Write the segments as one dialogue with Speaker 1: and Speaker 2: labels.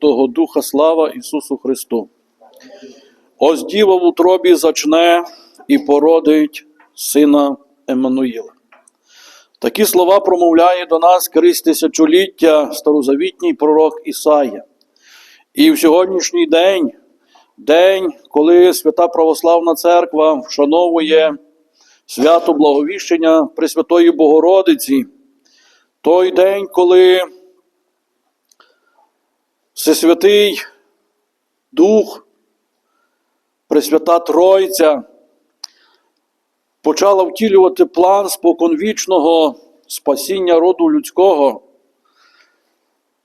Speaker 1: Святого Духа, слава Ісусу Христу. Ось діва в утробі зачне і породить сина Еммануїла. Такі слова промовляє до нас крізь тисячоліття старозавітній пророк Ісая. І в сьогоднішній день, день, коли Свята Православна Церква вшановує свято Благовіщення Пресвятої Богородиці, той день, коли Всесвятий Дух, Пресвята Тройця почала втілювати план споконвічного спасіння роду людського,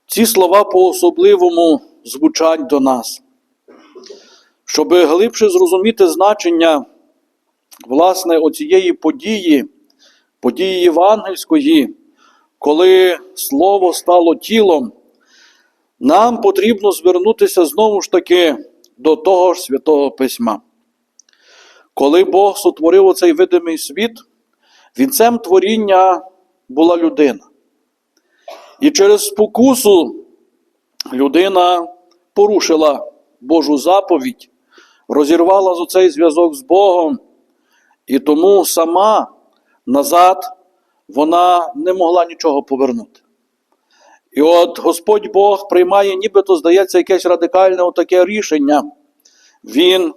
Speaker 1: ці слова по-особливому звучать до нас. Щоб глибше зрозуміти значення власне оцієї події, події євангельської, коли Слово стало тілом, нам потрібно звернутися знову ж таки до того ж Святого Письма. Коли Бог сотворив оцей видимий світ, вінцем творіння була людина. І через спокусу людина порушила Божу заповідь, розірвала з оцей зв'язок з Богом, і тому сама назад вона не могла нічого повернути. І от Господь Бог приймає, нібито, здається, якесь радикальне отаке рішення. Він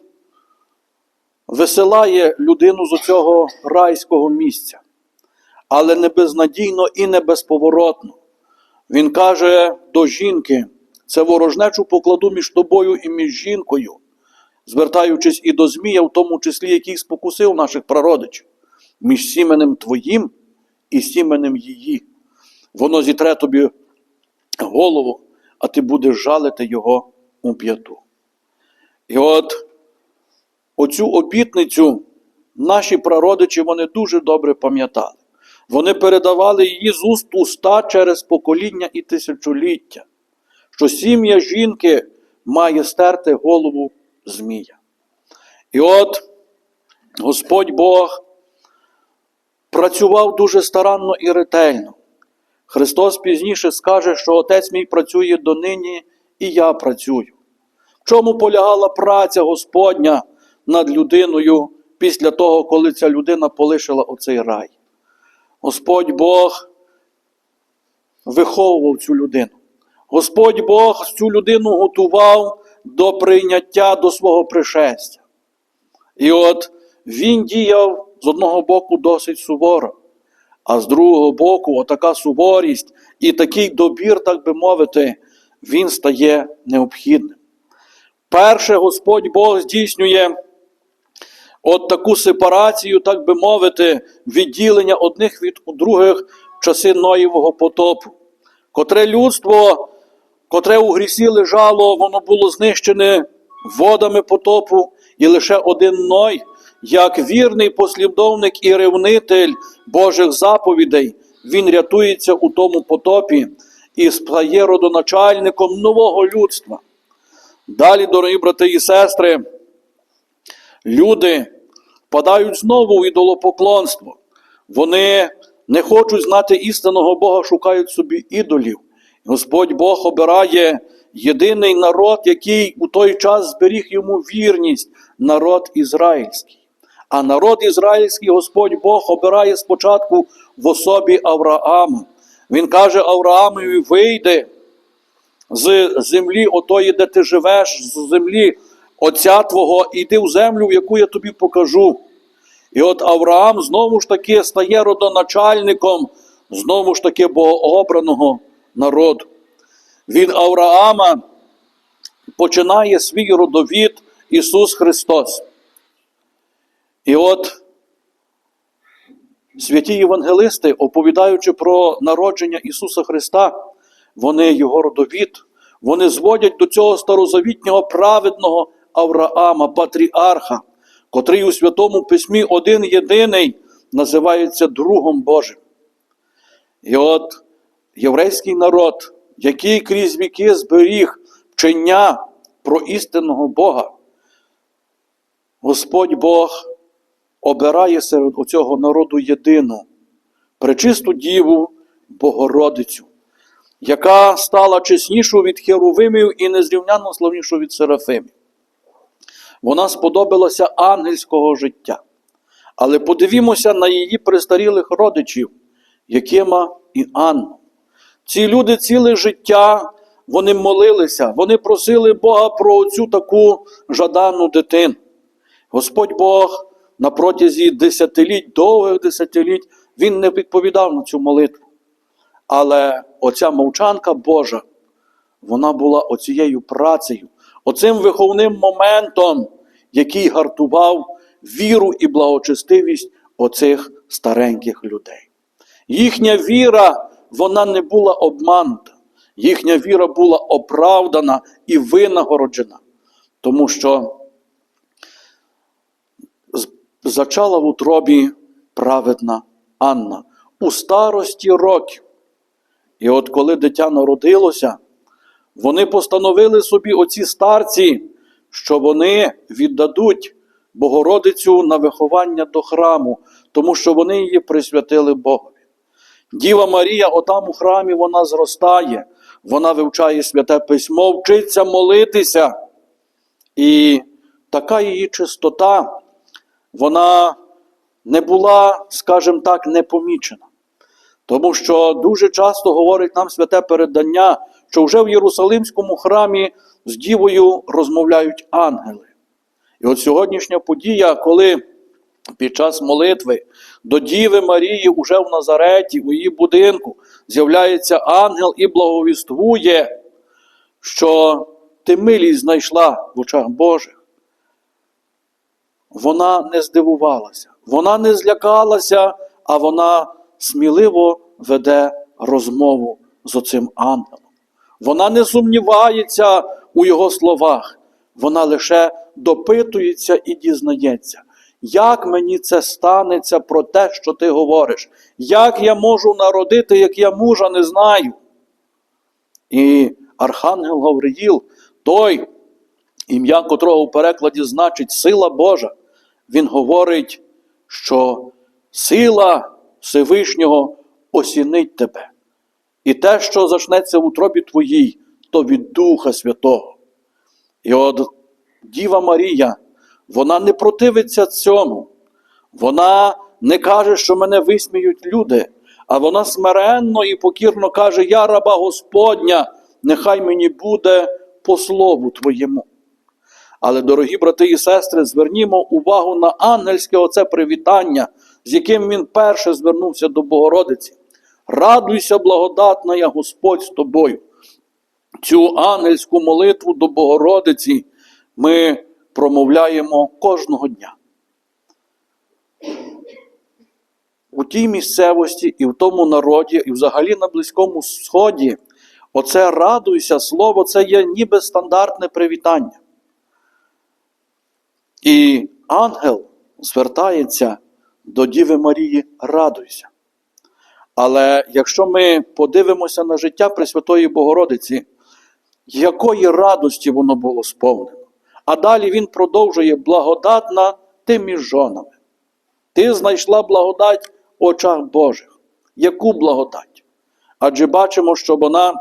Speaker 1: висилає людину з цього райського місця, але не безнадійно і не безповоротно. Він каже до жінки: це ворожнечу покладу між тобою і між жінкою, звертаючись і до Змія, в тому числі, який спокусив наших прародичів, між сіменем твоїм і сіменем її. Воно зітре тобі голову, а ти будеш жалити його у п'яту. І от оцю обітницю наші прародичі вони дуже добре пам'ятали. Вони передавали її з уст уста через покоління і тисячоліття, що сім'я жінки має стерти голову Змія. І от Господь Бог працював дуже старанно і ретельно. Христос пізніше скаже, що Отець мій працює донині, і я працюю. В чому полягала праця Господня над людиною після того, коли ця людина полишила оцей рай? Господь Бог виховував цю людину. Господь Бог цю людину готував до прийняття до свого пришестя. І от він діяв з одного боку досить суворо, а з другого боку, отака суворість і такий добір, так би мовити, він стає необхідним. Перше, Господь Бог здійснює от таку сепарацію, так би мовити, відділення одних від других в часи Ноєвого потопу, котре людство, котре у грісі лежало, воно було знищене водами потопу, і лише один Ной, як вірний послідовник і ревнитель Божих заповідей, він рятується у тому потопі і стає родоначальником нового людства. Далі, дорогі брати і сестри, люди впадають знову в ідолопоклонство. Вони не хочуть знати істинного Бога, шукають собі ідолів. Господь Бог обирає єдиний народ, який у той час зберіг йому вірність, народ ізраїльський. А народ ізраїльський Господь Бог обирає спочатку в особі Авраама. Він каже Авраамові, вийди з землі отої, де ти живеш, з землі Отця Твого, іди в землю, яку я тобі покажу. І от Авраам знову ж таки стає родоначальником, знову ж таки богообраного народу. Від Авраама починає свій родовід Ісус Христос. І от святі євангелисти, оповідаючи про народження Ісуса Христа, вони його родовід, вони зводять до цього старозавітнього праведного Авраама, патріарха, котрий у Святому Письмі один єдиний називається Другом Божим. І от єврейський народ, який крізь віки зберіг вчення про істинного Бога, Господь Бог обирає серед цього народу єдину, пречисту Діву Богородицю. яка стала чеснішою від херовимів і незрівняно славнішою від серафимів. Вона сподобалася ангельського життя. Але подивімося на її престарілих родичів, Якима і Анну. Ці люди ціле життя вони молилися, вони просили Бога про цю таку жадану дитину. Господь Бог на протязі десятиліть, довгих десятиліть, Він не відповідав на цю молитву. Але оця мовчанка Божа, вона була оцією працею, оцим виховним моментом, який гартував віру і благочестивість оцих стареньких людей. Їхня віра, вона не була обманута. Їхня віра була оправдана і винагороджена, тому що зачала в утробі праведна Анна у старості років. І от коли дитя народилося, вони постановили собі оці старці, що вони віддадуть Богородицю на виховання до храму, тому що вони її присвятили Богові. Діва Марія, отам у храмі, вона зростає, вона вивчає святе письмо, вчиться молитися. І така її чистота, вона не була, скажімо так, непомічена. Тому що дуже часто говорить нам святе передання, що вже в Єрусалимському храмі з дівою розмовляють ангели. І от сьогоднішня подія, коли під час молитви до Діви Марії уже в Назареті, у її будинку, з'являється ангел і благовіствує, що ти милість знайшла в очах Божих. Вона не здивувалася, вона не злякалася, а вона сміливо веде розмову з оцим ангелом. Вона не сумнівається у його словах, вона лише допитується і дізнається, як мені це станеться про те, що ти говориш, як я можу народити, як я мужа не знаю. І Архангел Гавриїл, той, ім'я котрого в перекладі значить сила Божа, він говорить, що сила Всевишнього осінить тебе. І те, що зачнеться в утробі твоїй, то від Духа Святого. І от Діва Марія, вона не противиться цьому. Вона не каже, що мене висміють люди, а вона смиренно і покірно каже: Я раба Господня, нехай мені буде по слову Твоєму. Але, дорогі брати і сестри, звернімо увагу на ангельське оце привітання, з яким він перше звернувся до Богородиці. Радуйся, благодатна я Господь з тобою. Цю ангельську молитву до Богородиці ми промовляємо кожного дня. У тій місцевості і в тому народі, і взагалі на Близькому Сході, оце радуйся слово, це є ніби стандартне привітання. І ангел звертається до Діви Марії, радуйся. Але якщо ми подивимося на життя Пресвятої Богородиці, якої радості воно було сповнено. А далі він продовжує благодатна ти між жонами. Ти знайшла благодать в очах Божих. Яку благодать? Адже бачимо, що вона,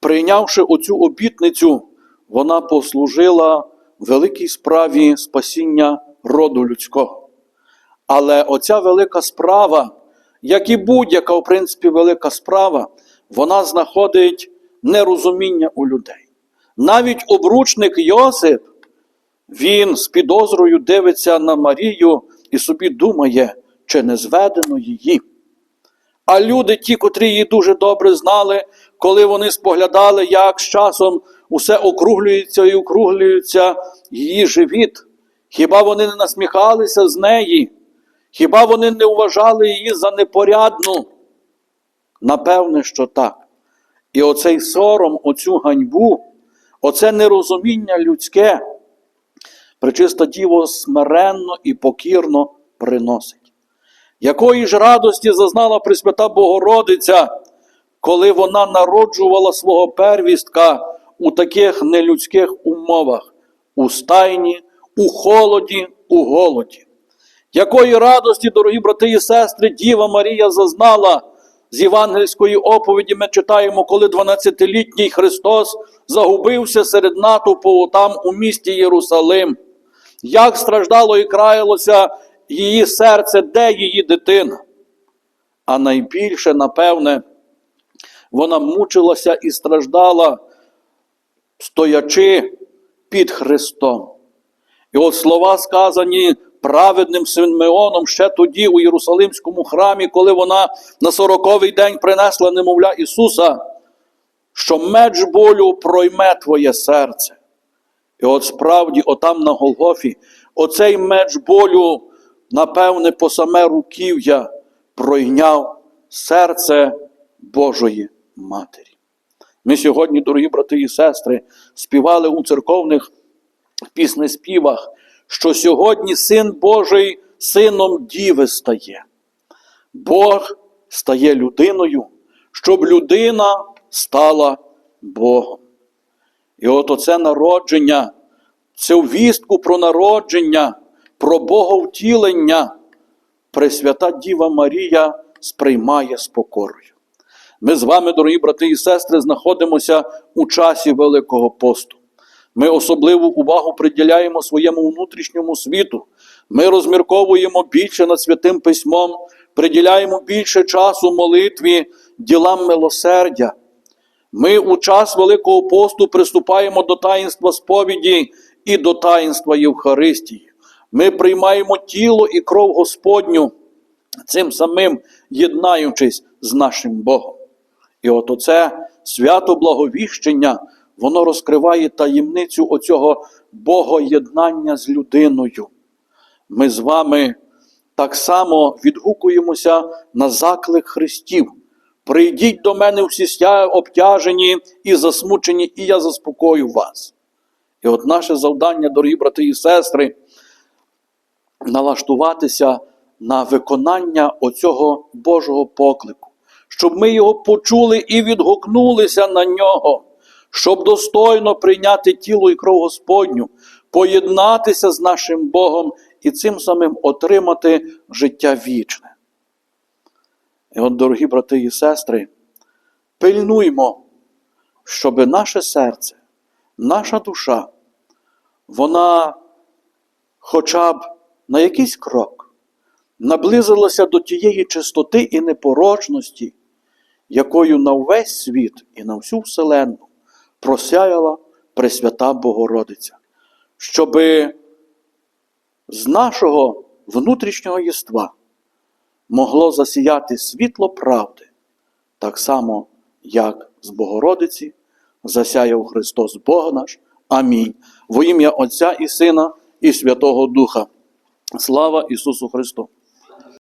Speaker 1: прийнявши оцю обітницю, вона послужила великій справі спасіння роду людського. Але оця велика справа, як і будь-яка, в принципі, велика справа, вона знаходить нерозуміння у людей. Навіть обручник Йосип, він з підозрою дивиться на Марію і собі думає, чи не зведено її. А люди, ті, котрі її дуже добре знали, коли вони споглядали, як з часом усе округлюється і округлюється її живіт, хіба вони не насміхалися з неї? Хіба вони не вважали її за непорядну? Напевне, що так. І оцей сором, оцю ганьбу, оце нерозуміння людське, пречиста діво смиренно і покірно приносить. Якої ж радості зазнала Пресвята Богородиця, коли вона народжувала свого первістка у таких нелюдських умовах, у стайні, у холоді, у голоді. Якої радості, дорогі брати і сестри, Діва Марія зазнала, з євангельської оповіді ми читаємо, коли 12-літній Христос загубився серед натовпу там у місті Єрусалим. Як страждало і краялося її серце, де її дитина? А найбільше, напевне, вона мучилася і страждала, стоячи під Христом. І от слова сказані праведним Симеоном ще тоді у Єрусалимському храмі, коли вона на сороковий день принесла немовля Ісуса, що меч болю пройме твоє серце. І от справді, отам на Голгофі, оцей меч болю, напевне, по саме руків'я пройняв серце Божої Матері. Ми сьогодні, дорогі брати і сестри, співали у церковних піснеспівах, що сьогодні Син Божий сином Діви стає. Бог стає людиною, щоб людина стала Богом. І от оце народження, цю вістку про народження, про Боговтілення, Пресвята Діва Марія сприймає з покорою. Ми з вами, дорогі брати і сестри, знаходимося у часі Великого посту. Ми особливу увагу приділяємо своєму внутрішньому світу. Ми розмірковуємо більше над святим письмом, приділяємо більше часу молитві, ділам милосердя. Ми у час Великого посту приступаємо до таїнства сповіді і до таїнства Євхаристії. Ми приймаємо тіло і кров Господню, цим самим єднаючись з нашим Богом. І от оце свято благовіщення, воно розкриває таємницю оцього богоєднання з людиною. Ми з вами так само відгукуємося на заклик Христів. Прийдіть до мене всі обтяжені і засмучені, і я заспокою вас. І от наше завдання, дорогі брати і сестри, налаштуватися на виконання оцього Божого поклику, щоб ми його почули і відгукнулися на нього, щоб достойно прийняти тіло і кров Господню, поєднатися з нашим Богом і цим самим отримати життя вічне. І от, дорогі брати і сестри, пильнуймо, щоб наше серце, наша душа, вона хоча б на якийсь крок наблизилася до тієї чистоти і непорочності, якою на увесь світ і на всю вселенну просяяла Пресвята Богородиця, щоби з нашого внутрішнього єства могло засіяти світло правди, так само, як з Богородиці засяяв Христос Бог наш. Амінь. Во ім'я Отця і Сина, і Святого Духа. Слава Ісусу Христу!